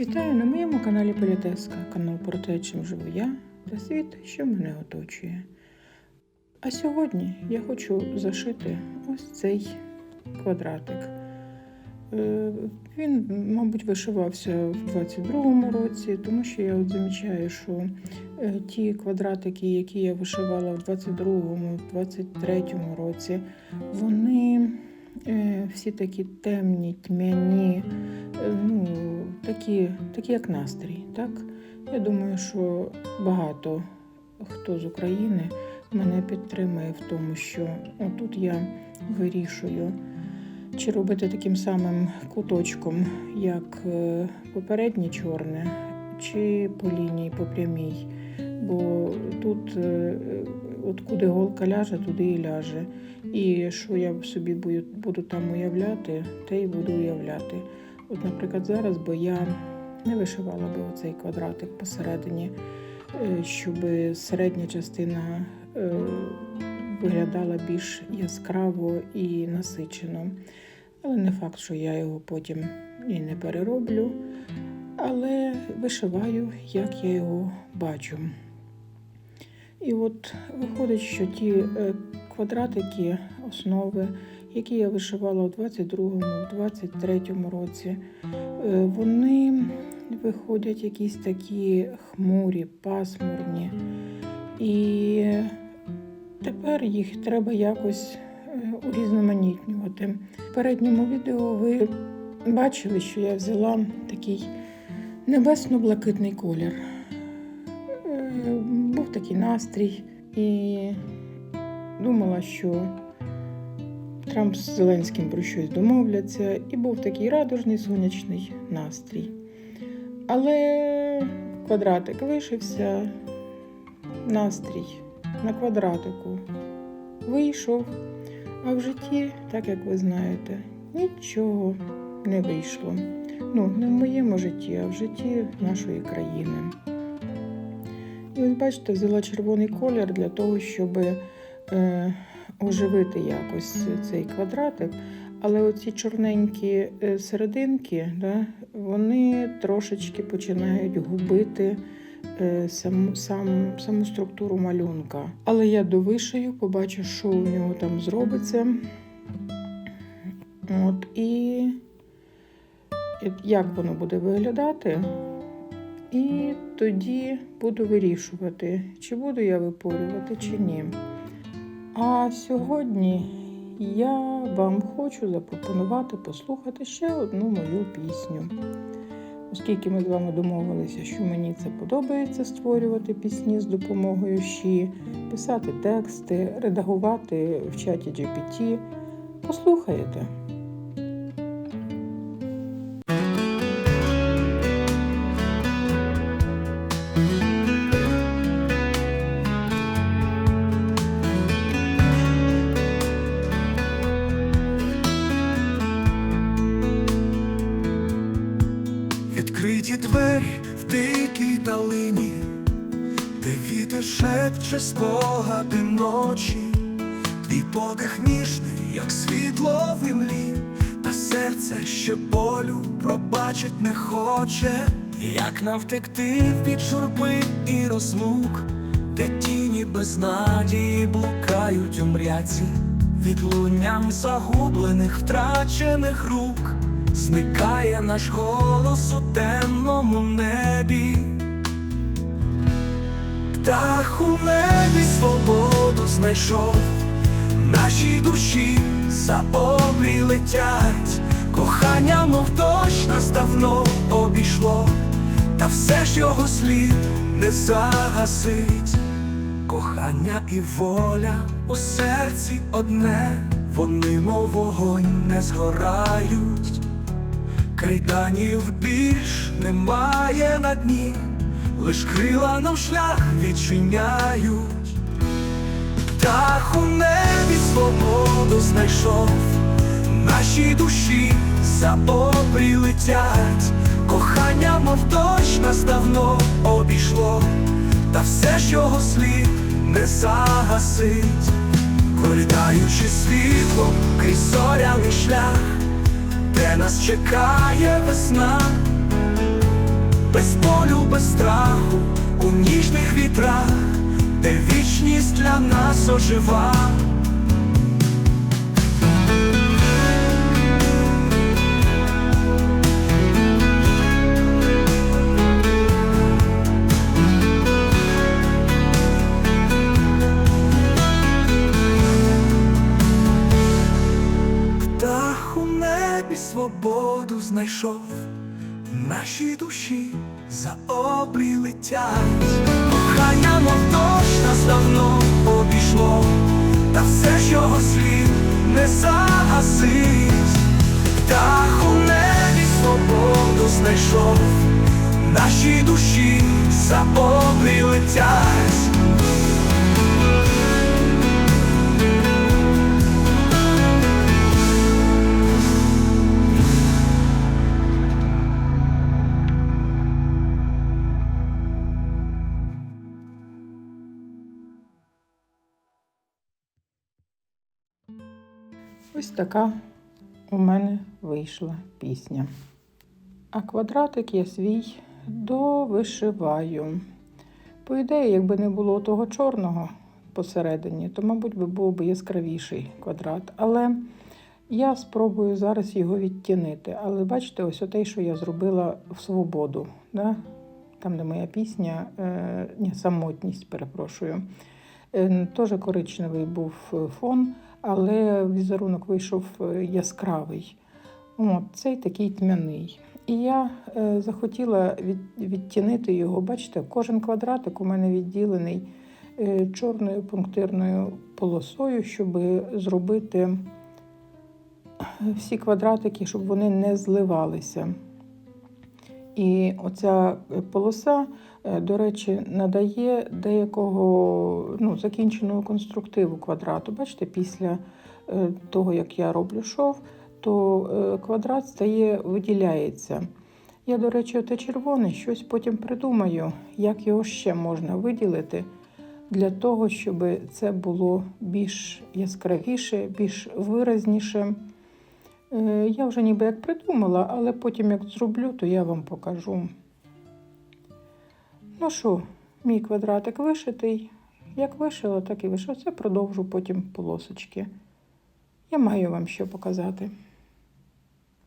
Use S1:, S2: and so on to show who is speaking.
S1: Вітаю на моєму каналі Політеска, канал про те, чим живу я та світ, що мене оточує. А сьогодні я хочу зашити ось цей квадратик. Е, Він, мабуть, вишивався в 22-му році, тому що я от замічаю, що е, ті квадратики, які я вишивала в 22-му, в 23-му році, вони е, всі такі темні, тьмяні, такі, такі як настрій. Так? Я думаю, що багато хто з України мене підтримує в тому, що отут я вирішую, чи робити таким самим куточком, як е, попереднє чорне, чи по лінії, по прямій. Бо тут, е, от куди голка ляже, туди і ляже. І що я собі буду, буду там уявляти, те й буду уявляти. От, наприклад, зараз би я не вишивала би оцей квадратик посередині, е, щоб середня частина е, виглядала більш яскраво і насичено. Але не факт, що я його потім і не перероблю. Але вишиваю, як я його бачу. І от виходить, що ті е, квадратики, основи, які я вишивала у 22-му, у 23-му році, е, вони виходять якісь такі хмурі, пасмурні. І тепер їх треба якось е, урізноманітнювати. В передньому відео ви бачили, що я взяла такий небесно-блакитний колір. Е, Був такий настрій, і думала, що Трамп з Зеленським про щось домовляться, і був такий радужний сонячний настрій. Але квадратик вишився, настрій на квадратику вийшов, а в житті, так як ви знаєте, нічого не вийшло. Ну, не в моєму житті, а в житті нашої країни. І ось бачите, взяла червоний колір для того, щоб е, оживити якось цей квадратик. Але оці чорненькі е, серединки, да, вони трошечки починають губити е, сам, сам, саму структуру малюнка. Але я довишию, побачу, що у нього там зробиться. От, і як воно буде виглядати. І тоді буду вирішувати, чи буду я випорювати, чи ні. А сьогодні я вам хочу запропонувати послухати ще одну мою пісню. Оскільки ми з вами домовилися, що мені це подобається створювати пісні з допомогою щі, писати тексти, редагувати в чаті GPT, послухаєте.
S2: Шепче спогади ночі, твій подих ніжний, як світло в імлі, та серце ще болю пробачить не хоче, як навтекти від журби і розлук, де тіні без надії блукають у мряці, відлунням загублених, втрачених рук. Зникає наш голос у темному небі, Птах у небі свободу знайшов, наші душі за обрій летять, кохання, мов дощ нас давно обійшло, та все ж його слід не загасить, кохання і воля у серці одне, вони, мов вогонь, не згорають. Кайданів більш немає на дні, лиш крила нам шлях відчиняють, Птах у небі свободу знайшов, наші душі за обрій летять, кохання, мов дощ нас давно обійшло, та все ж його слід не загасить, гойдаючи світлом крізь зоряний шлях де нас чекає весна, без болю, без страху, у ніжних вітрах, де вічність для нас ожива. Свободу знайшов, наші душі за обрі летять, кохання, мов дощ нас давно обійшло, та все ж його слід не загасить. Птах у небі свободу знайшов, наші душі за обрі летять.
S1: Ось така у мене вийшла пісня. А квадратик я свій довишиваю. По ідеї, якби не було того чорного посередині, то, мабуть, би був би яскравіший квадрат. Але я спробую зараз його відтінити. Але бачите, ось отей, що я зробила в свободу. Да? Там, де моя пісня, е, ні, самотність, перепрошую. Е, Теж коричневий був фон, але візерунок вийшов е, яскравий. От, цей такий тьмяний. І я е, захотіла від, відтінити його. Бачите, кожен квадратик у мене відділений е, чорною пунктирною полосою, щоб зробити е, всі квадратики, щоб вони не зливалися. І оця е, полоса, е, до речі, надає деякого ну, закінченого конструктиву квадрату. Бачите, після е, того, як я роблю шов, то квадрат стає, виділяється. Я, до речі, оте червоне щось потім придумаю, як його ще можна виділити для того, щоб це було більш яскравіше, більш виразніше. Е, Я вже ніби як придумала, але потім як зроблю, то я вам покажу. Ну що, мій квадратик вишитий. Як вишила, так і вишила. Це продовжу потім полосочки. Я маю вам що показати.